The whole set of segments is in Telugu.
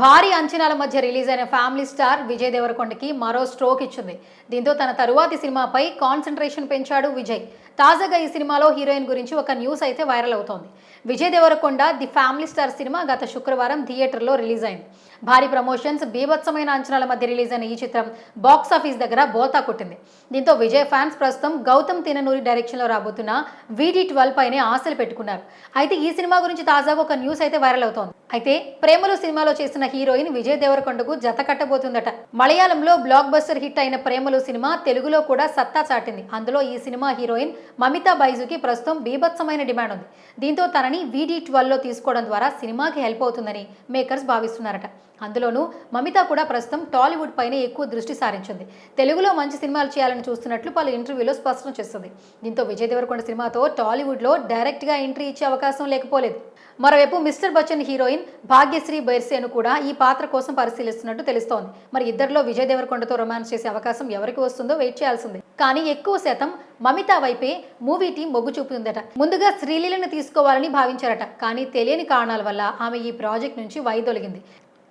భారీ అంచనాల మధ్య రిలీజ్ అయిన ఫ్యామిలీ స్టార్ విజయ్ దేవరకొండకి మరో స్ట్రోక్ ఇచ్చింది. దీంతో తన తరువాతి సినిమాపై కాన్సన్ట్రేషన్ పెంచాడు విజయ్. తాజాగా ఈ సినిమాలో హీరోయిన్ గురించి ఒక న్యూస్ అయితే వైరల్ అవుతోంది. Vijay Deverakonda the family star cinema గత శుక్రవారం థియేటర్లో రిలీజ్ అయింది. భారీ ప్రమోషన్స్ బీభత్సమైన అంచనాల మధ్య రిలీజ్ అయిన ఈ చిత్రం బాక్స్ ఆఫీస్ దగ్గర బోల్తా కొట్టింది. దీంతో విజయ్ ఫ్యాన్స్ ప్రస్తుతం గౌతమ్ తిననూరి డైరెక్షన్లో రాబోతున్న వీడి ట్వెల్వ్ పైనే ఆశలు పెట్టుకున్నారు. అయితే ఈ సినిమా గురించి తాజాగా ఒక న్యూస్ అయితే వైరల్ అవుతోంది. అయితే ప్రేమలు సినిమాలో చేసిన హీరోయిన్ విజయ్ దేవరకొండకు జత కట్టబోతుందట. మలయాళంలో బ్లాక్ బస్టర్ హిట్ అయిన ప్రేమలు సినిమా తెలుగులో కూడా సత్తా చాటింది. అందులో ఈ సినిమా హీరోయిన్ మమితా బైజుకి ప్రస్తుతం బీభత్సమైన డిమాండ్ ఉంది. దీంతో తనని వీడి ట్వెల్వ్లో తీసుకోవడం ద్వారా సినిమాకి హెల్ప్ అవుతుందని మేకర్స్ భావిస్తున్నారట. అందులోనూ మమిత కూడా ప్రస్తుతం టాలీవుడ్ పైన ఎక్కువ దృష్టి సారించింది. తెలుగులో మంచి సినిమాలు చేయాలని చూస్తున్నట్లు పలు ఇంటర్వ్యూలో స్పష్టం చేస్తుంది. దీంతో విజయ్ దేవరకొండ సినిమాతో టాలీవుడ్లో డైరెక్ట్గా ఎంట్రీ ఇచ్చే అవకాశం లేకపోలేదు. మరోవైపు మిస్టర్ బచ్చన్ హీరోయిన్ భాగ్యశ్రీ బైర్సేను కూడా ఈ పాత్ర కోసం పరిశీలిస్తున్నట్టు తెలుస్తోంది. మరి ఇద్దరిలో విజయ్ దేవరకొండతో రొమాన్స్ చేసే అవకాశం ఎవరికి వస్తుందో వెయిట్ చేయాల్సిందే. కానీ ఎక్కువ శాతం మమిత వైపే మూవీ టీం మొగ్గు చూపుతుందట. ముందుగా శ్రీలీలను తీసుకోవాలని భావించారట. కానీ తెలియని కారణాల వల్ల ఆమె ఈ ప్రాజెక్ట్ నుంచి వైదొలిగింది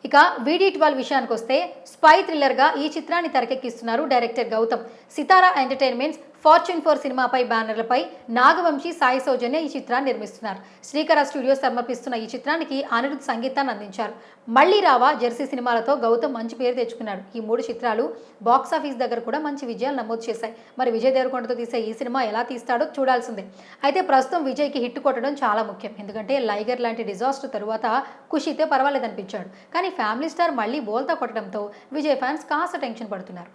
ఇక వీడి ట్వెల్వ్ విషయానికి వస్తే స్పై థ్రిల్లర్గా ఈ చిత్రాన్ని తెరకెక్కిస్తున్నారు director Gautam. Sithara entertainments fortune four సినిమాపై బ్యానర్లపై నాగవంశీ సాయి సౌజన్య ఈ చిత్రాన్ని నిర్మిస్తున్నారు. శ్రీకర స్టూడియోస్ సమర్పిస్తున్న ఈ చిత్రానికి అనిరుద్ సంగీతాన్ని అందించారు. మళ్ళీ రావా జెర్సీ సినిమాలతో గౌతమ్ మంచి పేరు తెచ్చుకున్నాడు. ఈ మూడు చిత్రాలు బాక్స్ ఆఫీస్ దగ్గర కూడా మంచి విజయాలు నమోదు చేశాయి. మరి విజయ్ దేవరకొండతో తీసే ఈ సినిమా ఎలా తీస్తాడో చూడాల్సిందే. అయితే ప్రస్తుతం విజయ్కి హిట్ కొట్టడం చాలా ముఖ్యం. ఎందుకంటే లైగర్ లాంటి డిజాస్టర్ తరువాత ఖుషితే పర్వాలేదనిపించాడు. కానీ ఫ్యామిలీ స్టార్ మళ్ళీ బోల్తా కొట్టడంతో విజయ్ ఫ్యాన్స్ కాస్త టెన్షన్ పడుతున్నారు.